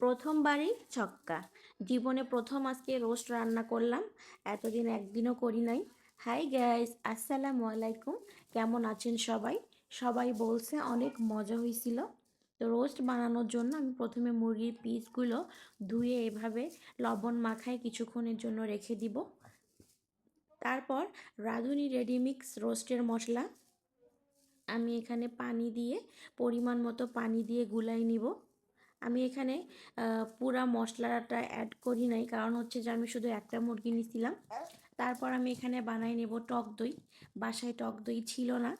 প্রথমবারই ছক্কা। জীবনে প্রথম আজকে রোস্ট রান্না করলাম। এতদিন একদিনও করি নাই। হাই গাইস, আসসালামু আলাইকুম। কেমন আছেন সবাই? সবাই বলছে অনেক মজা হয়েছিল। তো রোস্ট বানানোর জন্য আমি প্রথমে মুরগির পিসগুলো ধুয়ে এভাবে লবণ মাখায় কিছুক্ষণের জন্য রেখে দিব। তারপর রাঁধুনি রেডিমিক্স রোস্টের মশলা। আমি এখানে পানি দিয়ে, পরিমাণ মতো পানি দিয়ে গুলাই নিব। আমি এখানে পুরা মশলাটা অ্যাড করি নাই। কারণ হচ্ছে যে আমি শুধু একটা মুরগি নিছিলাম। তারপর আমি এখানে বানাই নেব টক দই। বাসায় টক দই ছিল না।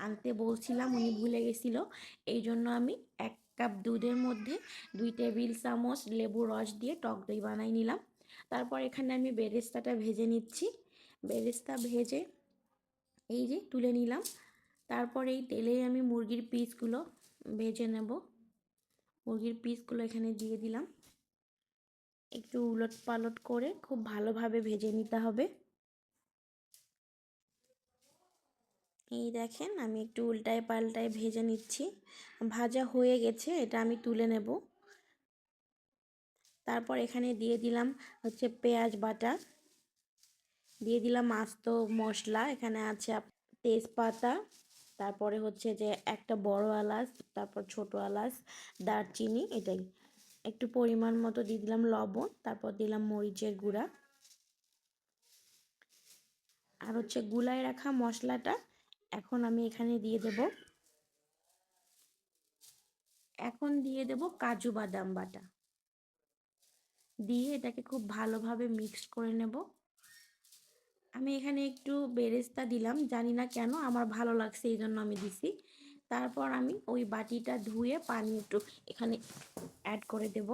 আনতে বলছিলাম, উনি ভুলে গেছিল। এই জন্য আমি এক কাপ দুধের মধ্যে দুই টেবিল চামচ লেবু রস দিয়ে টক দই বানাই নিলাম। তারপর এখানে আমি বেরেস্তাটা ভেজে নিচ্ছি। বেরেস্তা ভেজে এই যে তুলে নিলাম। তারপর এই তেলেই আমি মুরগির পিসগুলো ভেজে নেব। মুরগির পিসগুলো এখানে দিয়ে দিলাম। একটু উলট পালট করে খুব ভালোভাবে ভেজে নিতে হবে। এই দেখেন, আমি একটু উল্টায় পাল্টায় ভেজে নিচ্ছি। ভাজা হয়ে গেছে, এটা আমি তুলে নেব। তারপর এখানে দিয়ে দিলাম হচ্ছে পেঁয়াজ বাটা। দিয়ে দিলাম আস্ত মশলা, এখানে আছে তেজপাতা। তারপরে হচ্ছে যে একটা বড় এলাচ, তারপর ছোট এলাচ, দারচিনি এটাই। একটু পরিমাণ মতো দিয়ে দিলাম লবণ, তারপর দিলাম মরিচের গুঁড়া। আর হচ্ছে গুলায় রাখা মশলাটা এখন আমি এখানে দিয়ে দেব। এখন দিয়ে দেব কাজু বাদাম বাটা। দিয়ে এটাকে খুব ভালোভাবে মিক্সড করে নেব। আমি এখানে একটু বেরেস্তা দিলাম, জানি না কেন, আমার ভালো লাগছে এই জন্য আমি দিছি। তারপর আমি ওই বাটিটা ধুয়ে পানি একটু এখানে অ্যাড করে দেব।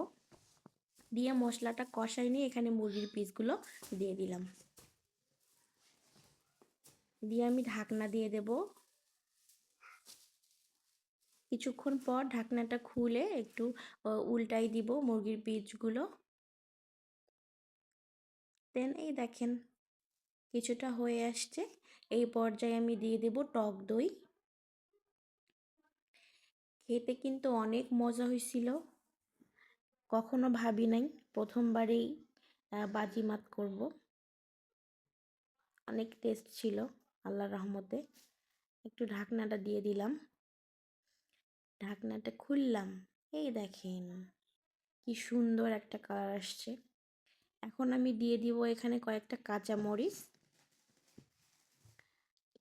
দিয়ে মশলাটা কষাই নিয়ে এখানে মুরগির পিসগুলো দিয়ে দিলাম। দিয়ে আমি ঢাকনা দিয়ে দেব। কিছুক্ষণ পর ঢাকনাটা খুলে একটু উল্টাই দিব মুরগির পিসগুলো। দেন এই দেখেন কিছুটা হয়ে আসছে। এই পর্যায়ে আমি দিয়ে দেব টক দই। খেতে কিন্তু অনেক মজা হয়েছিল। কখনো ভাবি নাই প্রথমবারেই বাজিমাত করব। অনেক টেস্ট ছিল আল্লাহর রহমতে। একটু ঢাকনাটা দিয়ে দিলাম। ঢাকনাটা খুললাম। এই দেখেন, কি সুন্দর একটা কালার আসছে। এখন আমি দিয়ে দিব এখানে কয়েকটা কাঁচা মরিচ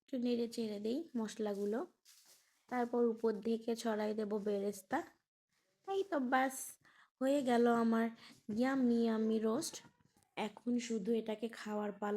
একটু নেড়ে চেড়ে দিই মশলাগুলো। তারপর উপর থেকে ছড়াই দেব বেরেস্তা। এই তো বাস, হয়ে গেল আমার ইয়ামি আমি রোস্ট এখন শুধু এটাকে খাওয়ার পালা।